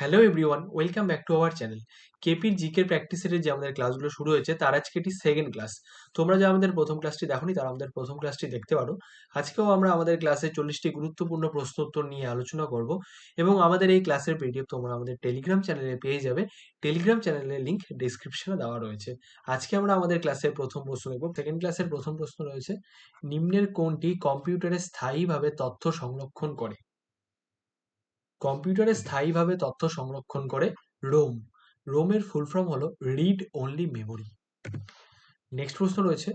Hello everyone welcome back to our channel কেপির জিকের প্র্যাকটিসের যে আমাদের ক্লাসগুলো শুরু হয়েছে, তার আজকে এটি সেকেন্ড ক্লাস তোমরা যে আমাদের প্রথম ক্লাসটি দেখোনি, তারা আমাদের প্রথম ক্লাসটি দেখতে পারো। আজকেও আমরা আমাদের ক্লাসে চল্লিশটি গুরুত্বপূর্ণ প্রশ্ন উত্তর নিয়ে আলোচনা করব এবং আমাদের এই ক্লাসের পিডিএফ তোমরা আমাদের টেলিগ্রাম চ্যানেলে পেয়ে যাবে। টেলিগ্রাম চ্যানেলের লিঙ্ক ডিসক্রিপশনে দেওয়া রয়েছে। আজকে আমরা আমাদের ক্লাসের প্রথম প্রশ্ন দেখব। সেকেন্ড ক্লাসের প্রথম প্রশ্ন রয়েছে, নিম্নের কোনটি কম্পিউটারে স্থায়ীভাবে তথ্য সংরক্ষণ করে? কম্পিউটারে স্থায়ীভাবে তথ্য সংরক্ষণ করে রোম রোমের ফুল ফর্ম হলো রিড অনলি মেমোরি নেক্সট প্রশ্ন রয়েছে,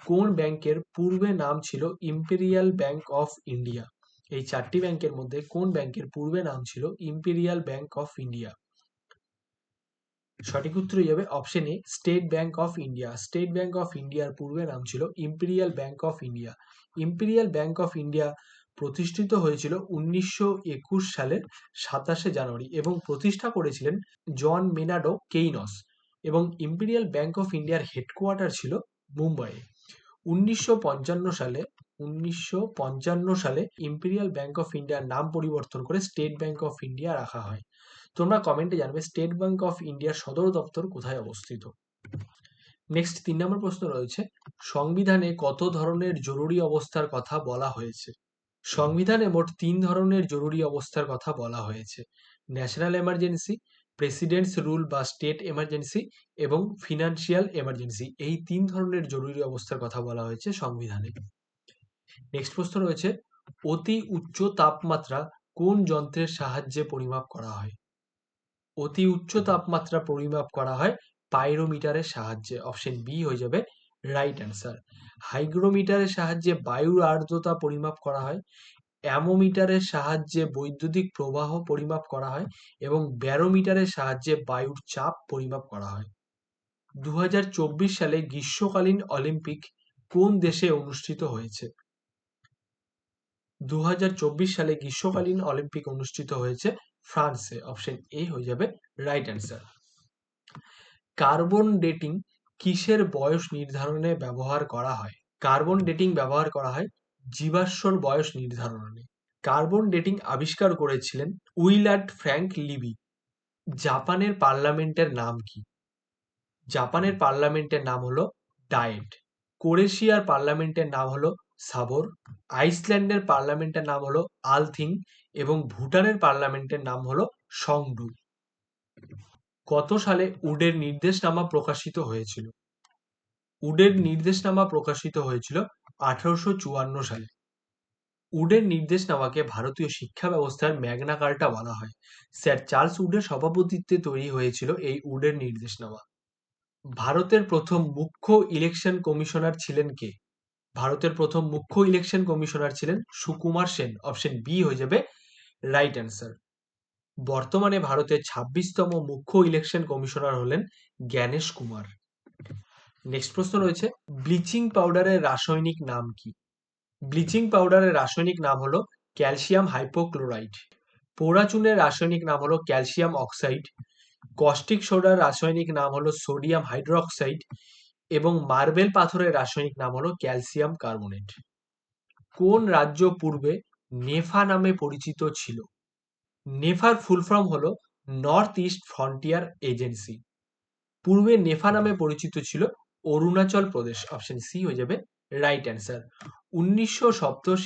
কোন ব্যাংকের পূর্বে নাম ছিল ইম্পেরিয়াল ব্যাংক অফ ইন্ডিয়া এই চারটি ব্যাংকের মধ্যে কোন ব্যাংকের পূর্বে নাম ছিল ইম্পেরিয়াল ব্যাংক অফ ইন্ডিয়া সঠিক উত্তর যাবে option A State Bank of India State Bank of ইন্ডিয়ার পূর্বে নাম ছিল Imperial Bank of India Imperial Bank of India প্রতিষ্ঠিত হয়েছিল উনিশশো একুশ সালের সাতাশে জানুয়ারি এবং প্রতিষ্ঠা করেছিলেন জন মেনাডো কেইনস এবং ইম্পিরিয়াল ব্যাংক অফ ইন্ডিয়ার হেডকোয়ার্টার ছিল মুম্বাইয়ে। উনিশশো পঞ্চান্ন সালে, উনিশশো পঞ্চান্ন সালে ইম্পিরিয়াল ব্যাংক অফ ইন্ডিয়ার নাম পরিবর্তন করে স্টেট ব্যাংক অফ ইন্ডিয়া রাখা হয়। তোমরা কমেন্টে জানবে স্টেট ব্যাংক অফ ইন্ডিয়ার সদর দপ্তর কোথায় অবস্থিত। নেক্সট তিন নম্বর প্রশ্ন রয়েছে, সংবিধানে কত ধরনের জরুরি অবস্থার কথা বলা হয়েছে? সংবিধানে মোট তিন ধরনের জরুরি অবস্থার কথা বলা হয়েছে। ন্যাশনাল এমার্জেন্সি প্রেসিডেন্টস রুল বা স্টেট এমার্জেন্সি এবং ফিনান্সিয়াল এমার্জেন্সি এই তিন ধরনের জরুরি অবস্থার কথা বলা হয়েছে সংবিধানে। নেক্সট প্রশ্ন রয়েছে, অতি উচ্চ তাপমাত্রা কোন যন্ত্রের সাহায্যে পরিমাপ করা হয়? অতি উচ্চ তাপমাত্রা পরিমাপ করা হয় পাইরোমিটারের সাহায্যে। অপশন বি হয়ে যাবে রাইট অ্যান্সার হাইগ্রোমিটারের সাহায্যে বায়ুর আর্দ্রতা পরিমাপ করা হয়, অ্যামোমিটারের সাহায্যে বৈদ্যুতিক প্রবাহ পরিমাপ করা হয় এবং ব্যারোমিটারের সাহায্যে বায়ুর চাপ পরিমাপ করা হয়। দু সালে গ্রীষ্মকালীন অলিম্পিক কোন দেশে অনুষ্ঠিত হয়েছে? দু হাজার চব্বিশ সালে গ্রীষ্মকালীন অলিম্পিক অনুষ্ঠিত হয়েছে ফ্রান্সে। অপশন এ হয়ে যাবে রাইট অ্যান্সার কার্বন ডেটিং কিসের বয়স নির্ধারণে ব্যবহার করা হয়? কার্বন ডেটিং ব্যবহার করা হয় জীবাশ্মর বয়স নির্ধারণে। কার্বন ডেটিং আবিষ্কার করেছিলেন উইলার্ড ফ্র্যাঙ্ক লিবি। জাপানের পার্লামেন্টের নাম কি? জাপানের পার্লামেন্টের নাম হলো ডায়েট। কোরেশিয়ার পার্লামেন্টের নাম হলো সাবর। আইসল্যান্ডের পার্লামেন্টের নাম হলো আলথিং এবং ভুটানের পার্লামেন্টের নাম হলো সংডু কত সালে উডের নির্দেশনামা প্রকাশিত হয়েছিল? উডের নির্দেশনামা প্রকাশিত হয়েছিল আঠারোশো চুয়ান্ন সালে। উডের নির্দেশনামাকে ভারতীয় শিক্ষা ব্যবস্থার ম্যাগনা কার্টা বলা হয়। স্যার চার্লস উডের সভাপতিত্বে তৈরি হয়েছিল এই উডের নির্দেশনামা। ভারতের প্রথম মুখ্য ইলেকশন কমিশনার ছিলেন কে? ভারতের প্রথম মুখ্য ইলেকশন কমিশনার ছিলেন সুকুমার সেন। অপশন বি হয়ে যাবে রাইট অ্যান্সার। বর্তমানে ভারতের ছাব্বিশতম মুখ্য ইলেকশন কমিশনার হলেন জ্ঞানেশ কুমার। নেক্সট প্রশ্ন রয়েছে ব্লিচিং পাউডারের রাসায়নিক নাম কি? ব্লিচিং পাউডারের রাসায়নিক নাম হলো ক্যালসিয়াম হাইপোক্লোরাইড পোড়া চুনের রাসায়নিক নাম হলো ক্যালসিয়াম অক্সাইড কস্টিক সোডার রাসায়নিক নাম হলো সোডিয়াম হাইড্রোক্সাইড এবং মার্বেল পাথরের রাসায়নিক নাম হলো ক্যালসিয়াম কার্বনেট কোন রাজ্য পূর্বে নেফা নামে পরিচিত ছিল? নেফার ফুল ফর্ম হলো নর্থ ইস্ট ফ্রন্টিয়ার এজেন্সি পূর্বে নেফা নামে পরিচিত ছিল অরুণাচল প্রদেশ। অপশন সি হয়ে যাবে রাইট অ্যান্সার উনিশশো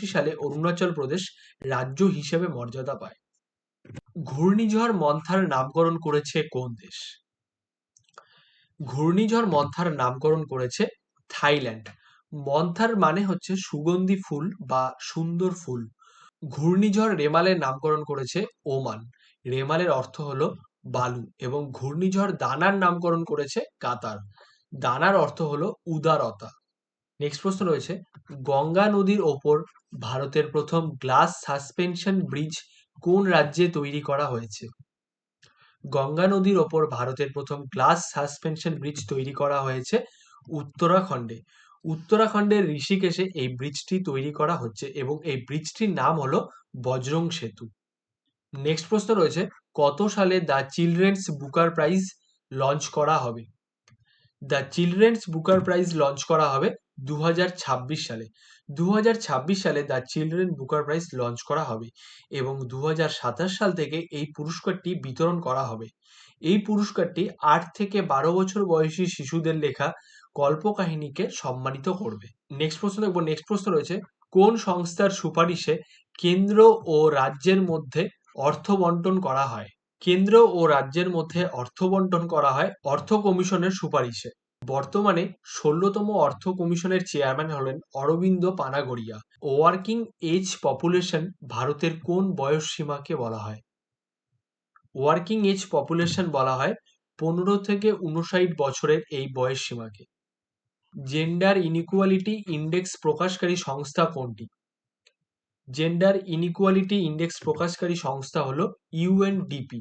সালে অরুণাচল প্রদেশ রাজ্য হিসেবে মর্যাদা পায়। ঘূর্ণিঝড় মন্থার নামকরণ করেছে কোন দেশ? ঘূর্ণিঝড় মন্থার নামকরণ করেছে থাইল্যান্ড। মন্থার মানে হচ্ছে সুগন্ধি ফুল বা সুন্দর ফুল। ঘূর্ণিঝড় রেমালের নামকরণ করেছে ওমান। রেমালের অর্থ হলো বালু এবং ঘূর্ণিঝড় দানার নামকরণ করেছে কাতার। দানার অর্থ হলো উদারতা। নেক্সট প্রশ্ন রয়েছে, গঙ্গা নদীর ওপর ভারতের প্রথম গ্লাস সাসপেনশন ব্রিজ কোন রাজ্যে তৈরি করা হয়েছে? গঙ্গা নদীর ওপর ভারতের প্রথম গ্লাস সাসপেনশন ব্রিজ তৈরি করা হয়েছে উত্তরাখণ্ডে। উত্তরাখণ্ডের ঋষিকেশে এই ব্রিজটি তৈরি করা হচ্ছে এবং এই ব্রিজটির নাম হলো বজরং সেতু। নেক্সট প্রশ্ন রয়েছে, কত সালে the Children's Booker Prize launch করা হবে? The Children's Booker Prize launch করা হবে দু হাজার ছাব্বিশ সালে। দুহাজার ছাব্বিশ সালে the Children Booker Prize launch করা হবে এবং দু হাজার সাতাশ সাল থেকে এই পুরস্কারটি বিতরণ করা হবে। এই পুরস্কারটি আট থেকে বারো বছর বয়সী শিশুদের লেখা কল্পকাহিনীকে সম্মানিত করবে। নেক্সট প্রশ্ন দেখব। নেক্সট প্রশ্ন রয়েছে, কোন সংস্থার সুপারিশে কেন্দ্র ও রাজ্যের মধ্যে অর্থ বন্টন করা হয়? কেন্দ্র ও রাজ্যের মধ্যে অর্থ বন্টন করা হয় অর্থ কমিশনের সুপারিশে। বর্তমানে ষোলোতম অর্থ কমিশনের চেয়ারম্যান হলেন Arvind Panagariya. Working age population ভারতের কোন বয়স সীমাকে বলা হয়? ওয়ার্কিং এজ পপুলেশন বলা হয় পনেরো থেকে উনষাট বছরের এই বয়স সীমাকে। জেন্ডার ইনইকুয়ালিটি ইন্ডেক্স প্রকাশকারী সংস্থা কোনটি? জেন্ডার ইনইকুয়ালিটি ইন্ডেক্স প্রকাশকারী সংস্থা হলো ইউএনডিপি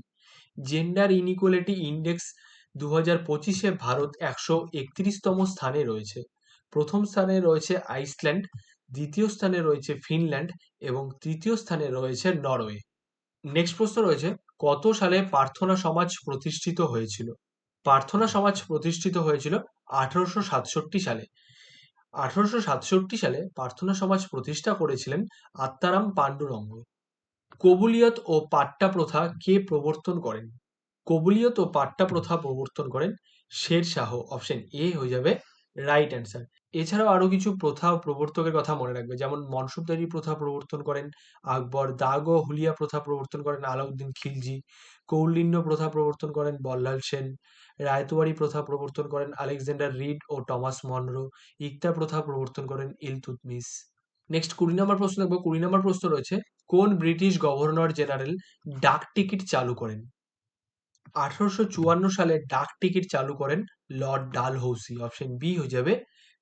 জেন্ডার ইনইকুয়ালিটি ইন্ডেক্স দু হাজার পঁচিশে ভারত একশো একত্রিশতম স্থানে রয়েছে। প্রথম স্থানে রয়েছে আইসল্যান্ড, দ্বিতীয় স্থানে রয়েছে ফিনল্যান্ড এবং তৃতীয় স্থানে রয়েছে নরওয়ে। নেক্সট প্রশ্ন রয়েছে, কত সালে প্রার্থনা সমাজ প্রতিষ্ঠিত হয়েছিল? প্রার্থনা সমাজ প্রতিষ্ঠিত হয়েছিল আঠারোশো সাতষট্টি সালে। আঠারোশো সাতষট্টি সালে প্রার্থনা সমাজ প্রতিষ্ঠা করেছিলেন আত্মারাম পাণ্ডুরঙ্গ। কবুলিয়ত ও পাট্টা প্রথা কে প্রবর্তন করেন? কবুলিয়ত ও পাট্টা প্রথা প্রবর্তন করেন শের শাহ। অপশন এ হয়ে যাবে রাইট অ্যান্সার এছাড়াও আরও কিছু প্রথা প্রবর্তকের কথা মনে রাখবে। যেমন মনসুবদারি প্রথা প্রবর্তন করেন, আকবর দাগ ও হুলিয়া প্রথা প্রবর্তন করেন আলাউদ্দিন খিলজি, কৌলিন্য প্রথা প্রবর্তন করেন বল্লাল সেন রায়তোয়ারি প্রথা প্রবর্তন করেন আলেকজান্ডার রিড ও টমাস মনরো, ইকতা প্রথা প্রবর্তন করেন ইলতুতমিস নেক্সট কুড়ি নম্বর প্রশ্ন দেখব। কুড়ি নম্বর প্রশ্ন রয়েছে, কোন ব্রিটিশ গভর্নর জেনারেল ডাক টিকিট চালু করেন? আঠারোশো চুয়ান্ন সালে ডাক টিকিট চালু করেন লর্ড ডালহৌসি। অপশন বি হয়ে যাবে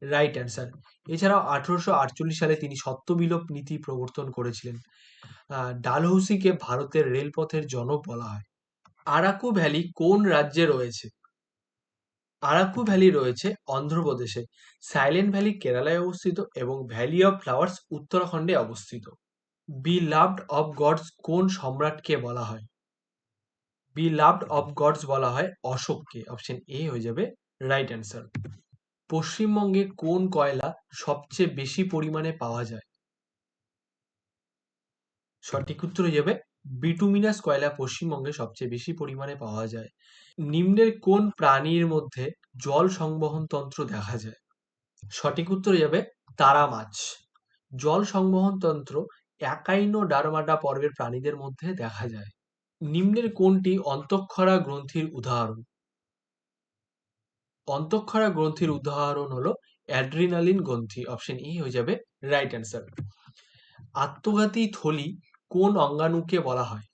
রাইট অ্যান্সার। এছাড়াও আঠারোশো আটচল্লিশ সালে তিনি সত্যবিলোপ নীতি প্রবর্তন করেছিলেন। ডালহৌসিকে ভারতের রেলপথের জনক বলা হয়। আরাকু ভ্যালি কোন রাজ্যে রয়েছে? আরাকু ভ্যালি রয়েছে অন্ধ্রপ্রদেশে। সাইলেন্ট ভ্যালি কেরালায় অবস্থিত এবং ভ্যালি অফ ফ্লাওয়ার্স উত্তরাখণ্ডে অবস্থিত। বি লাভড অফ গডস কোন সম্রাটকে বলা হয়? লাভড অফ গডস বলা হয় অশোককে। অপশন এ হয়ে যাবে রাইট অ্যান্সার পশ্চিমবঙ্গে কোন কয়লা সবচেয়ে বেশি পরিমাণে পাওয়া যায়? সঠিক উত্তর হয়ে যাবে বিটুমিনাস কয়লা পশ্চিমবঙ্গে সবচেয়ে বেশি পরিমাণে পাওয়া যায়। নিম্নের কোন প্রাণীর মধ্যে জল সংবহন তন্ত্র দেখা যায়? সঠিক উত্তর যাবে তারা মাছ। জল সংবহন তন্ত্র একাইনো ডারমাডা পর্বের প্রাণীদের মধ্যে দেখা যায়। নিম্নের কোনটি অন্তঃক্ষরা গ্রন্থির উদাহরণ? অন্তঃক্ষরা গ্রন্থির উদাহরণ হলো অ্যাড্রিনালিন গ্রন্থি অপশন ই হয়ে যাবে রাইট অ্যান্সার আত্মঘাতী থলি কোন অঙ্গাণুকে বলা হয়?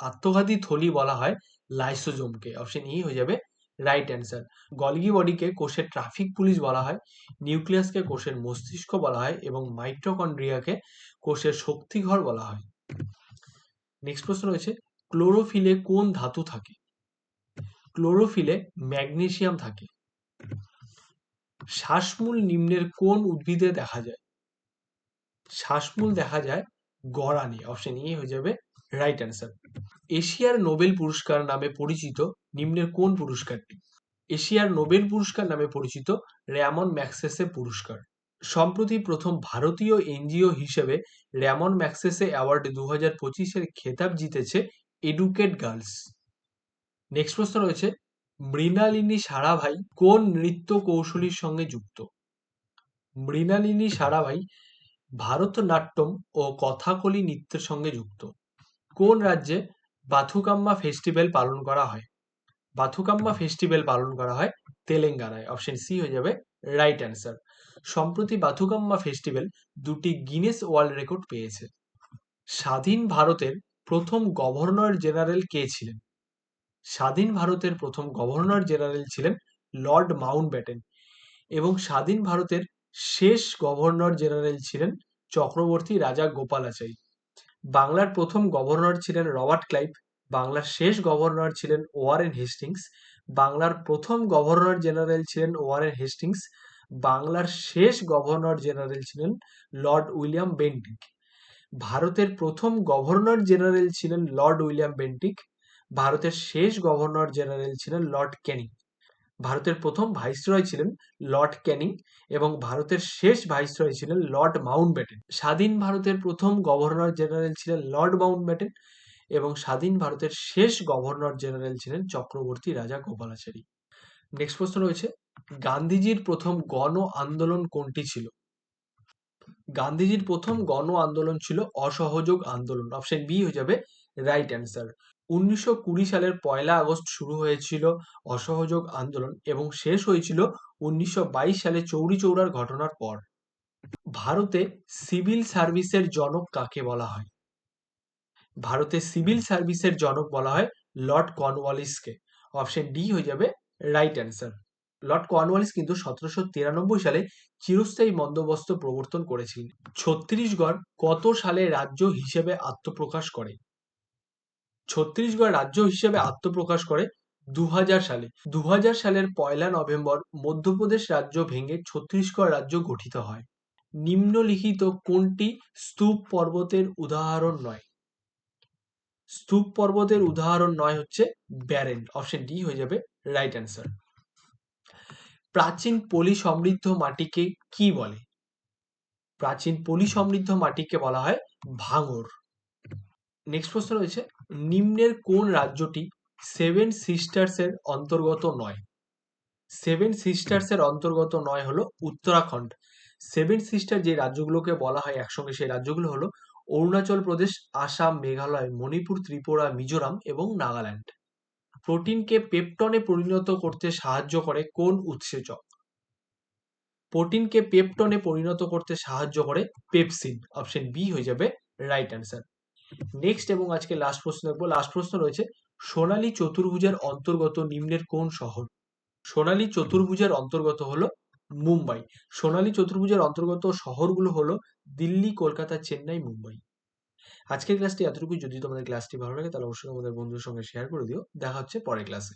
আত্মঘাতী থলি বলা হয় লাইসোজোমকে অপশন ই হয়ে যাবে রাইট অ্যান্সার গলগি বডিকে কোষের ট্রাফিক পুলিশ বলা হয়, নিউক্লিয়াসকে কোষের মস্তিষ্ক বলা হয় এবং মাইট্রোকন্ড্রিয়াকে কোষের শক্তিঘর বলা হয়। নেক্সট প্রশ্ন রয়েছে ক্লোরোফিলে কোন ধাতু থাকে? ক্লোরোফিলে ম্যাগনেসিয়াম থাকে। শ্বাসমূল নিম্নের কোন উদ্ভিদে দেখা যায়? শ্বাসমূল দেখা যায় গড়ানে অপশন এ হয়ে যাবে রাইট অ্যান্সার এশিয়ার নোবেল পুরস্কার নামে পরিচিত নিম্নের কোন পুরস্কারটি? এশিয়ার নোবেল পুরস্কার নামে পরিচিত র্যামন ম্যাক্সেসে পুরস্কার। সম্প্রতি প্রথম ভারতীয় এনজিও হিসেবে র্যামন ম্যাক্সেসে অ্যাওয়ার্ড দু হাজার পঁচিশের খেতাব জিতেছে এডুকেট গার্লস নেক্সট প্রশ্ন রয়েছে, মৃণালিনী সারাভাই কোন নৃত্য কৌশলীর সঙ্গে যুক্ত? মৃণালিনী সারাভাই ভারতনাট্যম ও কথাকলি নৃত্যের সঙ্গে যুক্ত। কোন রাজ্যে বাথুকাম্মা ফেস্টিভ্যাল পালন করা হয়? বাথুকাম্মা ফেস্টিভ্যাল পালন করা হয় তেলেঙ্গানায়। অপশন সি হয়ে যাবে রাইট অ্যান্সার সম্প্রতি বাথুকাম্মা ফেস্টিভ্যাল দুটি গিনেস ওয়ার্ল্ড রেকর্ড পেয়েছে। স্বাধীন ভারতের প্রথম গভর্নর জেনারেল কে ছিলেন? স্বাধীন ভারতের প্রথম গভর্নর জেনারেল ছিলেন লর্ড মাউন্ট ব্যাটেন এবং স্বাধীন ভারতের শেষ গভর্নর জেনারেল ছিলেন চক্রবর্তী রাজা গোপালাচারী বাংলার প্রথম গভর্নর ছিলেন রবার্ট ক্লাইভ, বাংলার শেষ গভর্নর ছিলেন ওয়ারেন হেস্টিংস, বাংলার প্রথম গভর্নর জেনারেল ছিলেন ওয়ারেন হেস্টিংস, বাংলার শেষ গভর্নর জেনারেল ছিলেন লর্ড উইলিয়াম বেন্টিক। ভারতের প্রথম গভর্নর জেনারেল ছিলেন লর্ড উইলিয়াম বেন্টিক, ভারতের শেষ গভর্নর জেনারেল ছিলেন লর্ড ক্যানিং ভারতের প্রথম ভাইসরয় ছিলেন লর্ড ক্যানিং এবং ভারতের শেষ ভাইসরয় ছিলেন লর্ড মাউন্টব্যাটেন। স্বাধীন ভারতের প্রথম গভর্নর জেনারেল ছিলেন লর্ড মাউন্টব্যাটেন এবং স্বাধীন ভারতের শেষ গভর্নর জেনারেল ছিলেন চক্রবর্তী রাজা গোপালাচারী। নেক্সট প্রশ্ন রয়েছে, গান্ধীজির প্রথম গণ আন্দোলন কোনটি ছিল? গান্ধীজির প্রথম গণ আন্দোলন ছিল অসহযোগ আন্দোলন। অপশন বি হয়ে যাবে রাইট অ্যান্সার উনিশশো কুড়ি সালের পয়লা আগস্ট শুরু হয়েছিল অসহযোগ আন্দোলন এবং শেষ হয়েছিল উনিশশো বাইশ সালে চৌরি চৌরার ঘটনার পর। ভারতে সিভিল সার্ভিসের জনক কাকে বলা হয়? ভারতে সিভিল সার্ভিসের জনক বলা হয় লর্ড কর্নওয়ালিসকে অপশন ডি হয়ে যাবে রাইট অ্যান্সার লর্ড কর্নওয়ালিস কিন্তু সতেরোশো তিরানব্বই সালে চিরস্থায়ী বন্দোবস্ত প্রবর্তন করেছিলেন। ছত্তিশগড় কত সালে রাজ্য হিসেবে আত্মপ্রকাশ করে? ছত্তিশগড় রাজ্য হিসেবে আত্মপ্রকাশ করে দু হাজার সালে। দু হাজার সালের পয়লা নভেম্বর মধ্যপ্রদেশ রাজ্য ভেঙে ছত্তিশগড় রাজ্য গঠিত হয়। নিম্নলিখিত কোনটি স্তূপ পর্বতের উদাহরণ নয়? স্তূপ পর্বতের উদাহরণ নয় হচ্ছে ব্যারেন অপশন ডি হয়ে যাবে রাইট অ্যান্সার। প্রাচীন পলি সমৃদ্ধ মাটিকে কি বলে? প্রাচীন পলি সমৃদ্ধ মাটিকে বলা হয় ভাঙর। নেক্সট প্রশ্ন রয়েছে, নিম্নের কোন রাজ্যটি সেভেন সিস্টার্স এর অন্তর্গত নয়? সেভেন সিস্টার্স এর অন্তর্গত নয় হলো উত্তরাখণ্ড। সেভেন সিস্টার যে রাজ্যগুলোকে বলা হয় একসঙ্গে, সেই রাজ্যগুলো হলো অরুণাচল প্রদেশ, আসাম, মেঘালয়, মণিপুর, ত্রিপুরা, মিজোরাম এবং নাগাল্যান্ড। প্রোটিনকে পেপটনে পরিণত করতে সাহায্য করে কোন উৎসেচক? প্রোটিনকে পেপটনে পরিণত করতে সাহায্য করে পেপসিন। অপশন বি হয়ে যাবে রাইট অ্যান্সার নেক্সট এবং আজকে লাস্ট প্রশ্ন দেখব। লাস্ট প্রশ্ন রয়েছে, সোনালী চতুর্ভুজের অন্তর্গত নিম্নের কোন শহর? সোনালী চতুর্ভুজের অন্তর্গত হলো মুম্বাই। সোনালী চতুর্ভুজের অন্তর্গত শহরগুলো হলো দিল্লি, কলকাতা, চেন্নাই, মুম্বাই। আজকের ক্লাসটি এতটুকুই। যদি তোমাদের ক্লাসটি ভালো লাগে, তাহলে অবশ্যই তোমাদের বন্ধুদের সঙ্গে শেয়ার করে দিও। দেখা হচ্ছে পরের ক্লাসে